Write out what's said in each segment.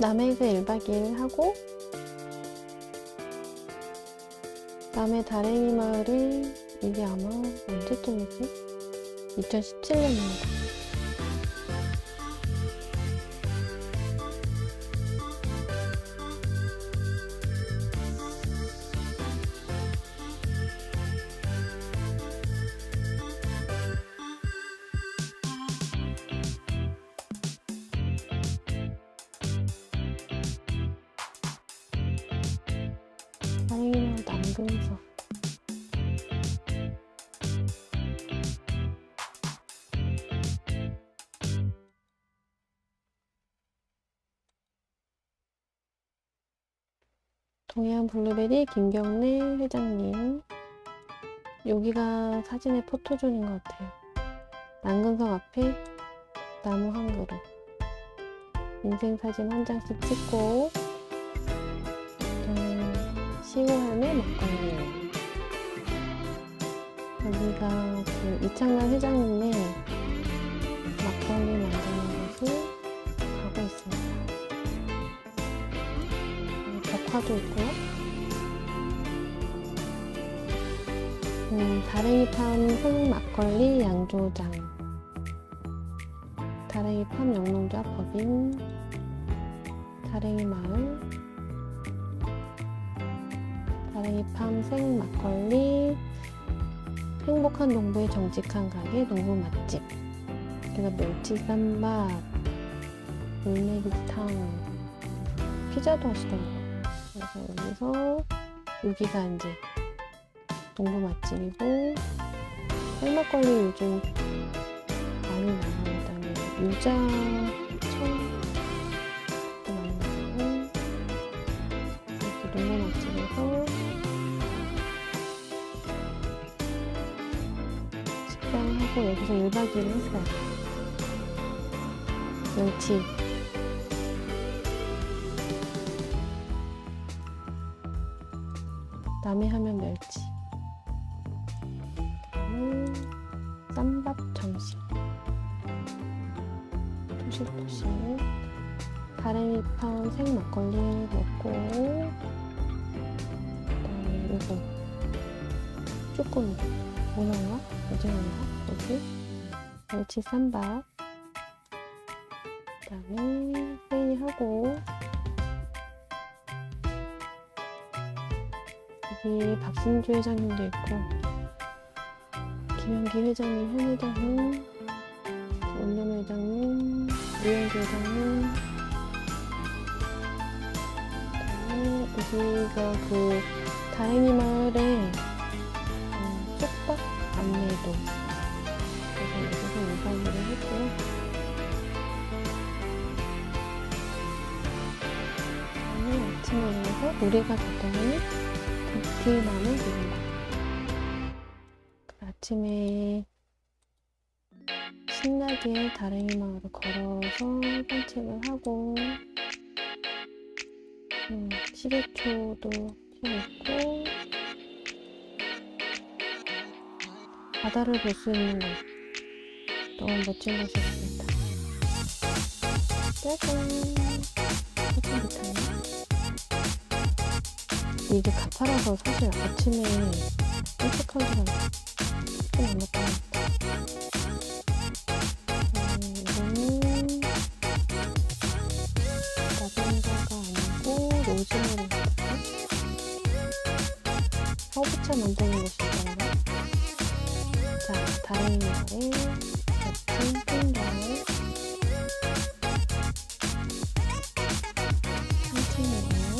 남해에서 1박 2일 하고 남해 다랭이 마을을 이게 아마 언제쯤이지? 2017년입니다. 마을 남금서. 동해안 블루베리 김경래 회장님. 여기가 사진의 포토존인 것 같아요. 남근석 앞에 나무 한 그루. 인생 사진 한 장씩 찍고 시골함의 먹거리 여기가 그 이창남 회장님의 막걸리 만드는 곳을 가고 있습니다. 음, 벽화도 있고요. 음, 다랭이팜 흑 막걸리 양조장. 다랭이팜 영농조합 법인 다랭이 마을 다랭이팜 생 막걸리 행복한 농부의 정직한 가게 농부 맛집 그래서 멸치 쌈밥 물메기탕 피자도 하시더라고요. 그래서 여기서 여기가 이제 농부 맛집이고 쌀막걸리 요즘 많이 나가다니 유자 하고 여기서 1박 2일 했어요. 멸치. 남해 하면 멸치. 음, 쌈밥 정식 토실토실 다랭이판 생 막걸리 먹고 그다음에 이거. 쭈꾸미 오나가 오징어인가 뭐지? 멸치 쌈밥. 그 다음에 회의하고. 여기 박신주 회장님도 있고 김현기 회장님, 현 회장님, 원년 회장님, 유현기 회장님. 그다음에 여기가 그 다행히 마을에 안내도 그래서 여기서 했고요 오늘 아침에 일어나서 우리가 잤더니 뒤나무 누군가 그 아침에 신나게 다랭이 마을을 걸어서 산책을 하고 음, 시계초도 피워있고 바다를 볼 수 있는 곳 너무 멋진 곳이었습니다 짜잔 사진 비타민 이게 가파라서 사실 아침에 일찍 하기가 조금 안 맞다. 음, 로즈메리? 허브차 만드는 곳이 있더라고요. 자, 날에 멋진 핑계 산책이에요.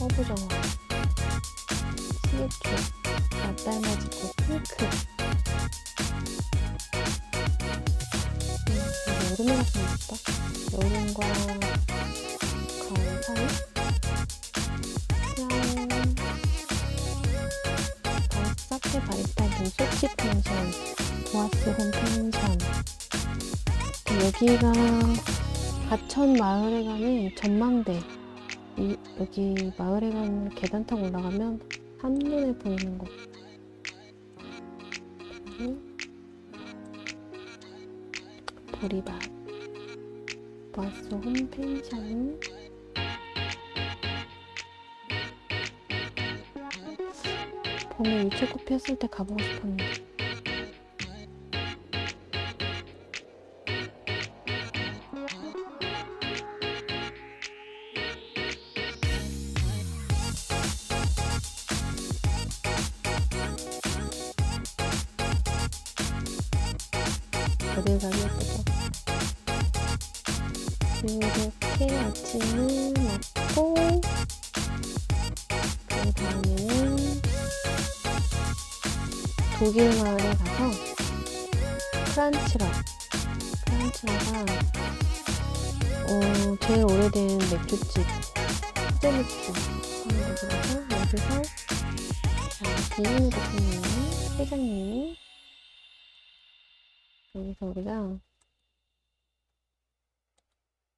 허브정화 시계초 맞달맞이꽃 핑크 음, 여름에 갔으면 좋겠다 여름과 사이 그냥 바리스타 등 소치 펜션 보아스 홈 펜션 여기가 가천 마을에 가는 전망대. 이, 여기 마을에 가는 계단 타고 올라가면 한눈에 보이는 곳. 보리밥 버스 홈펜션 봄에 유채꽃 피었을 때 가보고 싶었는데 어딜 가기 예쁘죠? 이렇게 아침을 독일 마을에 가서 프란치라 프란치라가 어, 제일 오래된 맥주집 수제 맥주 하는 곳이라서 여기서 자, 비밀 대표님 회장님. 여기서 우리가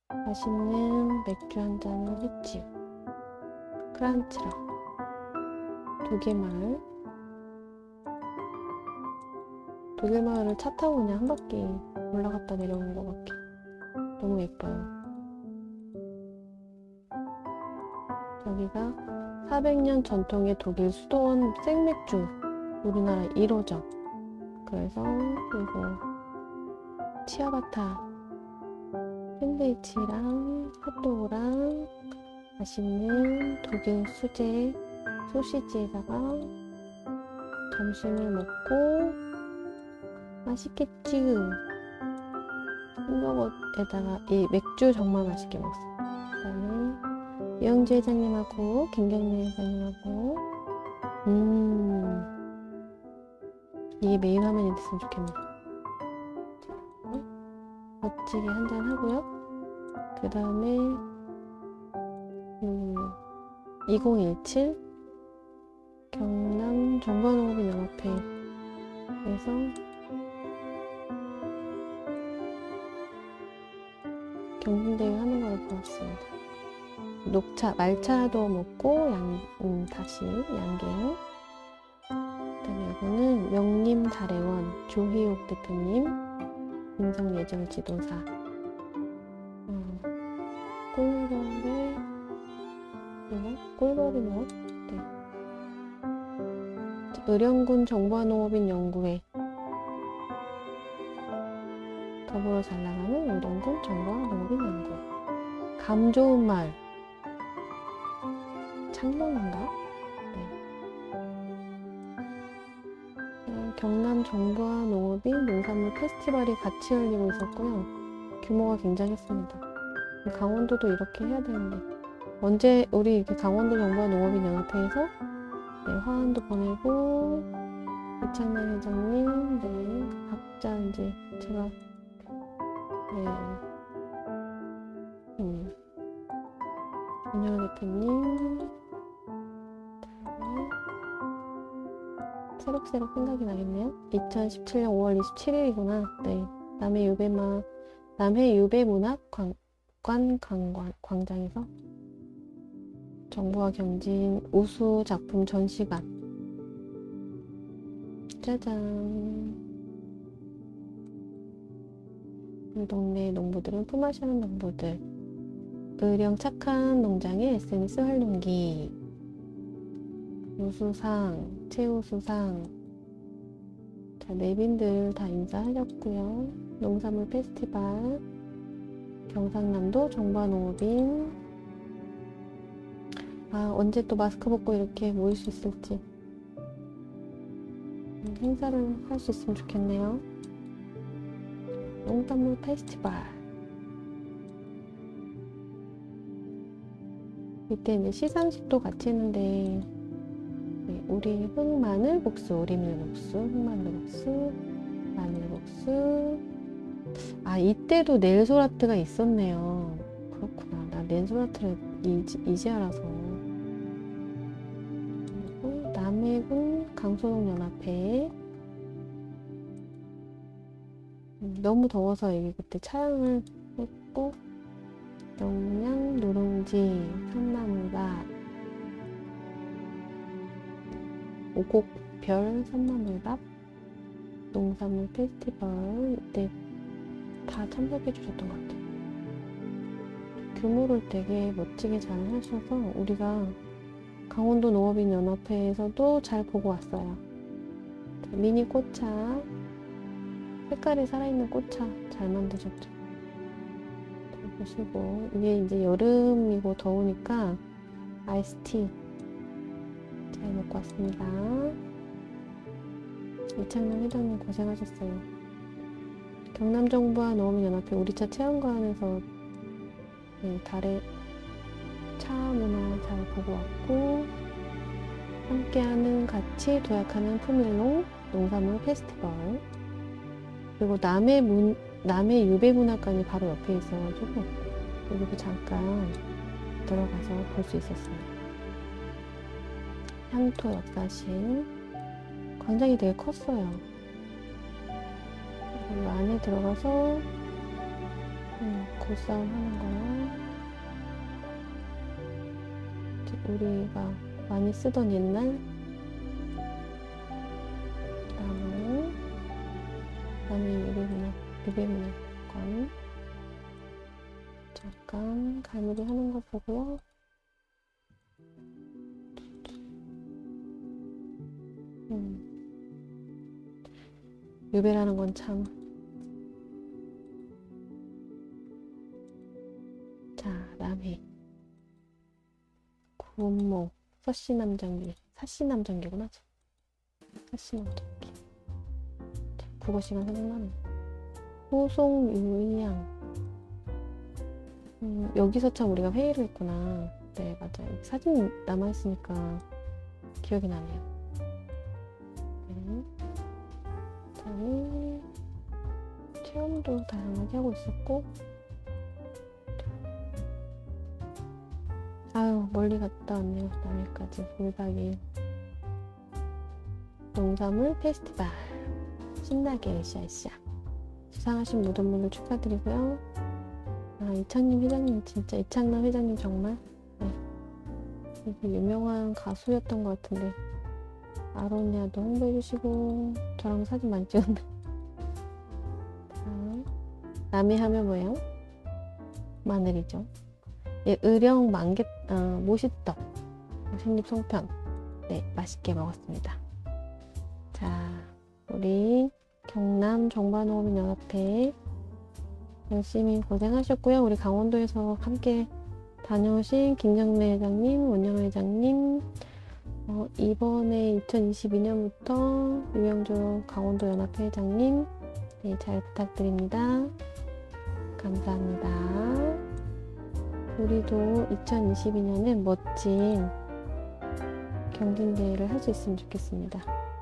맛있는 맥주 한 잔을 했지요. 크란치라 독일 마을 독일 마을을 차 타고 그냥 한 바퀴 올라갔다 내려오는 것 같게 너무 예뻐요. 여기가 400년 전통의 독일 수도원 생맥주 우리나라 1호점 그래서 이거 치아바타 샌드위치랑 핫도그랑 맛있는 독일 수제 소시지에다가 점심을 먹고 맛있겠지. 햄버거에다가 이 맥주 정말 맛있게 먹었어요 그 다음에 이영주 회장님하고 김경래 회장님하고 음 이게 메인 화면이 됐으면 좋겠네요 멋지게 한잔 하고요. 그 다음에 음, 2017 경남 정관호흡인 연합회에서 경진대회 하는 걸 보았습니다. 녹차, 말차도 먹고 양, 음, 다시 양갱 그다음에 이거는 명림 다래원 조희옥 대표님 인성 예절 지도사 어, 꿀벌의 뭐야? 꿀벌이 뭐? 네. 의령군 정부화농업인 연구회 더불어 잘 나가는 의령군 정부화농업인 연구회 감 좋은 말 창동인가? 어, 경남 정부와 농업인 농산물 페스티벌이 같이 열리고 있었고요. 규모가 굉장했습니다. 강원도도 이렇게 해야 되는데 언제 우리 이렇게 강원도 정부와 농업인 연합회에서 네, 화환도 보내고 이창남 회장님, 네, 각자 이제 제가 네, 음, 윤영 대표님, 새록새록 생각이 나겠네요. 2017년 5월 27일이구나. 네. 남해 유배마, 남해 유배문학 관 관광, 광장에서 정부와 경진 우수 작품 전시관. 짜잔. 동네 농부들은 품앗이하는 농부들. 의령 착한 농장의 SNS 활동기. 우수상, 최우수상. 자, 내빈들 다 인사하셨고요. 농산물 페스티벌, 경상남도 정관농업인. 아, 언제 또 마스크 벗고 이렇게 모일 수 있을지. 음, 행사를 할 수 있으면 좋겠네요. 농산물 페스티벌. 이때 이제 시상식도 같이 했는데, 네, 우리 흑마늘 국수, 우리밀 국수, 흑마늘 국수, 마늘 국수. 아, 이때도 넬소라트가 있었네요. 그렇구나. 나 넬소라트를 이제, 이제 알아서. 그리고 남해군 강소동 연합회. 너무 더워서 여기 그때 차양을 했고, 영양 누룽지, 산나물밥, 오곡별 산나물밥 농산물 페스티벌 이때 다 참석해 주셨던 것 같아요. 규모를 되게 멋지게 잘 하셔서 우리가 강원도 농업인 연합회에서도 잘 보고 왔어요. 자, 미니 꽃차 색깔이 살아있는 꽃차 잘 만드셨죠. 잘 보시고 이게 이제 여름이고 더우니까 아이스티 잘 먹고 왔습니다. 이창남 회장님 고생하셨어요. 경남정부와 농업인연합회 우리차 체험관에서 네, 달의 차 문화 잘 보고 왔고 함께하는 같이 도약하는 품일농 농산물 페스티벌 그리고 남해 문 남해 유배문화관이 바로 옆에 있어가지고 여기도 잠깐 들어가서 볼 수 있었습니다. 향토 역사실 광장이 되게 컸어요. 그리고 안에 들어가서 음, 고싸움 하는 거야. 우리가 많이 쓰던 옛날 남의 유배문화 유배문화관 잠깐 갈무리 하는 거 보고요. 음. 유배라는 건 참. 자, 남해. 구원모. 서씨남장기. 사씨남장기구나. 사씨남장기. 자, 국어 시간 생각나네. 호송유양. 음, 여기서 참 우리가 회의를 했구나. 네, 맞아요. 사진 남아있으니까 기억이 나네요. 네. 그다음에 체험도 다양하게 하고 있었고 아유 멀리 갔다 왔네요 남해까지 1박 2일 농산물 페스티벌 신나게 으쌰으쌰 수상하신 모든 분들 축하드리고요 아 이창님 회장님 진짜 이창남 회장님 정말 네. 유명한 가수였던 것 같은데 아로니아도 홍보해주시고 저랑 사진 많이 찍었네. 자, 남해 하면 뭐예요? 마늘이죠. 예, 의령 만개 아, 모시떡 모신잎 송편 네 맛있게 먹었습니다. 자 우리 경남 정반호업인연합회 열심히 고생하셨고요. 우리 강원도에서 함께 다녀오신 김정래 회장님, 원영 회장님, 어, 이번에 2022년부터 유영조 강원도 연합회 회장님 네, 잘 부탁드립니다. 감사합니다. 우리도 2022년엔 멋진 경진대회를 할 수 있으면 좋겠습니다.